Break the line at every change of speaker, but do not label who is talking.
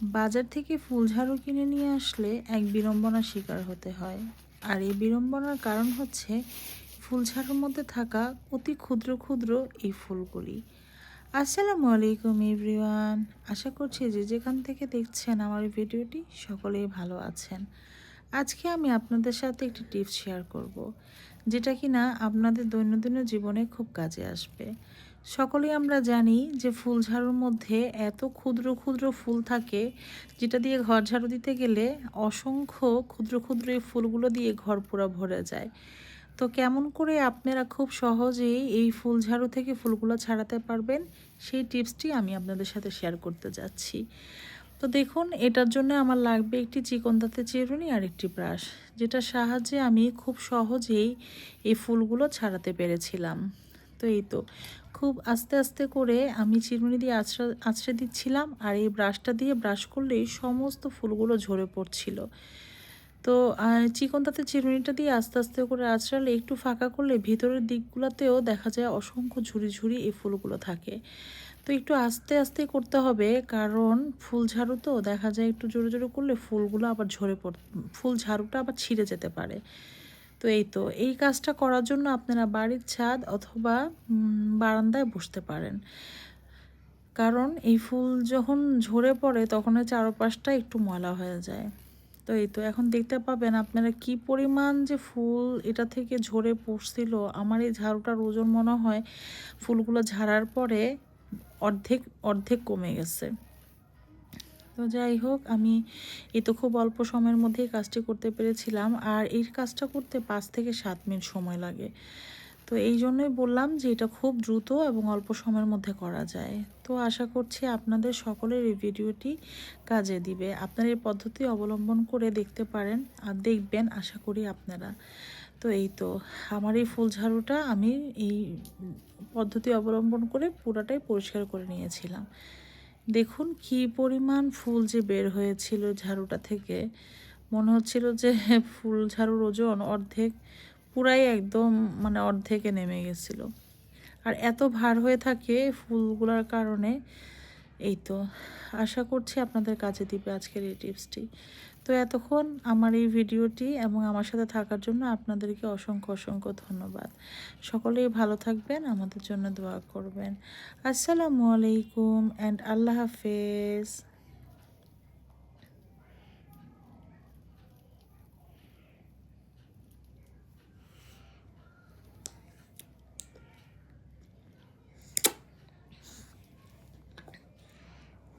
বাজার থেকে ফুলঝাড়ু কিনে নিয়ে আসলে এক বিড়ম্বনার শিকার হতে হয়। আর এই বিড়ম্বনার কারণ হচ্ছে ফুল ঝাড়ুর মধ্যে থাকা অতি ক্ষুদ্র ক্ষুদ্র এই ফুলগুলি। আসসালামু আলাইকুম, এভরিওয়ান। আশা করছি যে যেখান থেকে দেখছেন আমার এই ভিডিওটি সকলেই ভালো আছেন। আজকে আমি আপনাদের সাথে একটি টিপস শেয়ার করব, যেটা কি না আপনাদের দৈনন্দিন জীবনে খুব কাজে আসবে। সকলেই আমরা জানি যে ফুল ঝাড়ুর মধ্যে এত ক্ষুদ্র ক্ষুদ্র ফুল থাকে যেটা দিয়ে ঘর ঝাড়ু দিতে গেলে অসংখ্য ক্ষুদ্র ক্ষুদ্র এই ফুলগুলো দিয়ে ঘর পুরো ভরে যায়। তো কেমন করে আপনারা খুব সহজেই এই ফুল ঝাড়ু থেকে ফুলগুলো ছাড়াতে পারবেন সেই টিপসটি আমি আপনাদের সাথে শেয়ার করতে যাচ্ছি। তো দেখুন, এটার জন্য আমার লাগবে একটি চিকন দাঁতের চিরুনি আর একটি ব্রাশ, যেটার সাহায্যে আমি খুব সহজেই এই ফুলগুলো ছাড়াতে পেরেছিলাম। তো এই তো। খুব আস্তে আস্তে করে আমি চিরুনি দিয়ে আছড়া, আছড়ে দিচ্ছিলাম আর এই ব্রাশটা দিয়ে ব্রাশ করলেই সমস্ত ফুলগুলো ঝরে পড়ছিল। তো চিকন তাতে চিরুনিটা দিয়ে আস্তে আস্তে করে আছড়ালে একটু ফাঁকা করলে ভিতরের দিকগুলোতেও দেখা যায় অসংখ্য ঝুড়ি ঝুড়ি এই ফুলগুলো থাকে। তো একটু আস্তে আস্তে করতে হবে কারণ ফুল ঝাড়ু তো, দেখা যায় একটু জোরে জোরে করলে ফুলগুলো আবার ঝরে পড়, ফুল ঝাড়ুটা আবার ছিঁড়ে যেতে পারে। তো এই তো, এই কাজটা করার জন্য আপনারা বাড়ির ছাদ অথবা বারান্দায় বসতে পারেন। কারণ এই ফুল যখন ঝরে পড়ে তখন চারপাশটা একটু ময়লা হয়ে যায়। তো এই তো, এখন দেখতে পাবেন আপনারা কি পরিমাণ যে ফুল এটা থেকে ঝরে পড়ছিল। আমার এই ঝাড়ুটার ওজন মনে হয় ফুলগুলো ঝাড়ার পরে অর্ধেক অর্ধেক কমে গেছে। তো যাই হোক, আমি এ তো খুব অল্প সময়ের মধ্যেই কাজটি করতে পেরেছিলাম। আর এই কাজটা করতে পাঁচ থেকে সাত মিনিট সময় লাগে। তো এই জন্যই বললাম যে এটা খুব দ্রুত এবং অল্প সময়ের মধ্যে করা যায়। তো আশা করছি আপনাদের সকলের এই ভিডিওটি কাজে দিবে। আপনারা এই পদ্ধতি অবলম্বন করে দেখতে পারেন আর দেখবেন, আশা করি আপনারা। তো এই তো, আমার এই ফুল ঝাড়ুটা আমি এই পদ্ধতি অবলম্বন করে পুরাটাই পরিষ্কার করে নিয়েছিলাম। দেখুন কি পরিমাণ ফুল যে বের হয়েছিল ঝাড়ুটা থেকে। মনে হচ্ছিল যে ফুল ঝাড়ুর ওজন অর্ধেক পুরাই একদম মানে অর্ধেকে নেমে গেছিল। আর এত ভার হয়ে থাকে ফুলগুলোর কারণে এই তো আশা করছি আপনাদের কাছে দিবে আজকের এই টিপসটি। তো এতক্ষণ আমার এই ভিডিওটি এবং আমার সাথে থাকার জন্য আপনাদেরকে অসংখ্য অসংখ্য ধন্যবাদ। সকলেই ভালো থাকবেন, আমাদের জন্য দোয়া করবেন। আসসালামু আলাইকুম অ্যান্ড আল্লাহ হাফেজ।